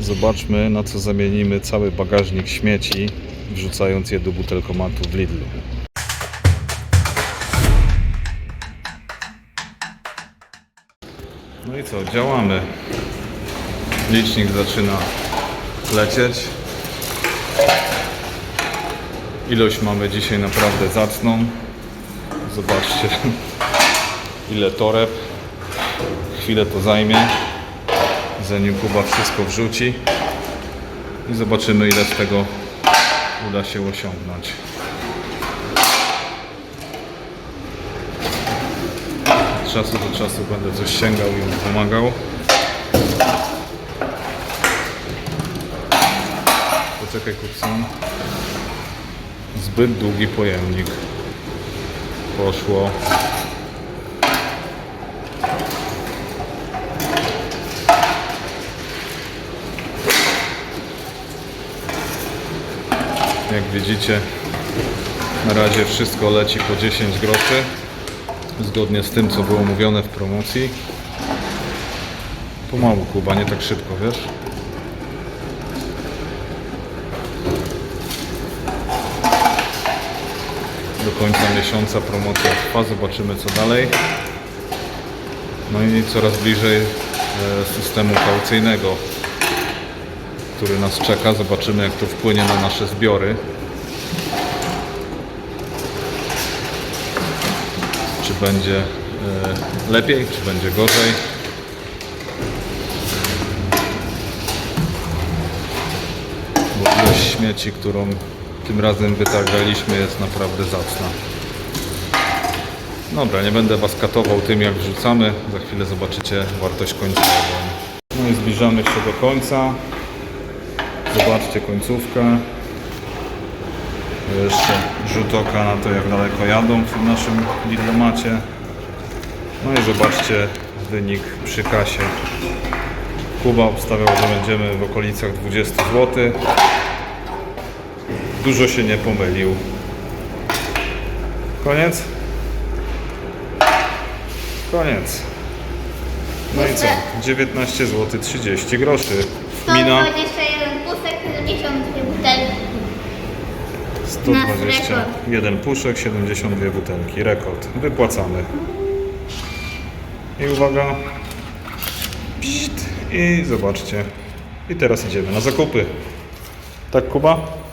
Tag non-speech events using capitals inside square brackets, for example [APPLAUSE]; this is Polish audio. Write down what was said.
Zobaczmy, na co zamienimy cały bagażnik śmieci, wrzucając je do butelkomatu w Lidlu. No i co, działamy. Licznik zaczyna lecieć. Ilość mamy dzisiaj naprawdę zacną. Zobaczcie, [LAUGHS] ile toreb. Chwilę to zajmie, zanim Kuba wszystko wrzuci. I zobaczymy, ile z tego uda się osiągnąć. Od czasu do czasu będę coś sięgał i pomagał. Poczekaj, Kupson. Zbyt długi pojemnik. Poszło. Jak widzicie, na razie wszystko leci po 10 groszy. Zgodnie z tym, co było mówione w promocji. Pomału, Kuba, nie tak szybko, wiesz? Do końca miesiąca promocja trwa, zobaczymy co dalej. No i coraz bliżej e, systemu kaucyjnego, który nas czeka. Zobaczymy jak to wpłynie na nasze zbiory. Czy będzie e, lepiej, czy będzie gorzej. Bo ilość śmieci, którą tym razem wytargaliśmy jest naprawdę zacna. Dobra, nie będę Was katował tym jak wrzucamy. Za chwilę zobaczycie wartość końcową. No i zbliżamy się do końca. Zobaczcie końcówkę. Jeszcze rzut oka na to jak daleko jadą w naszym Lidlomacie. No i zobaczcie wynik przy kasie. Kuba obstawiał, że będziemy w okolicach 20 zł. Dużo się nie pomylił. Koniec? Koniec. No i co? 19 zł 30 groszy. Mina 121 pusek, 72 butelki. 121 puszek, 72 butelki. Rekord. Wypłacamy. I uwaga. Pszt. I zobaczcie. I teraz idziemy na zakupy. Tak, Kuba?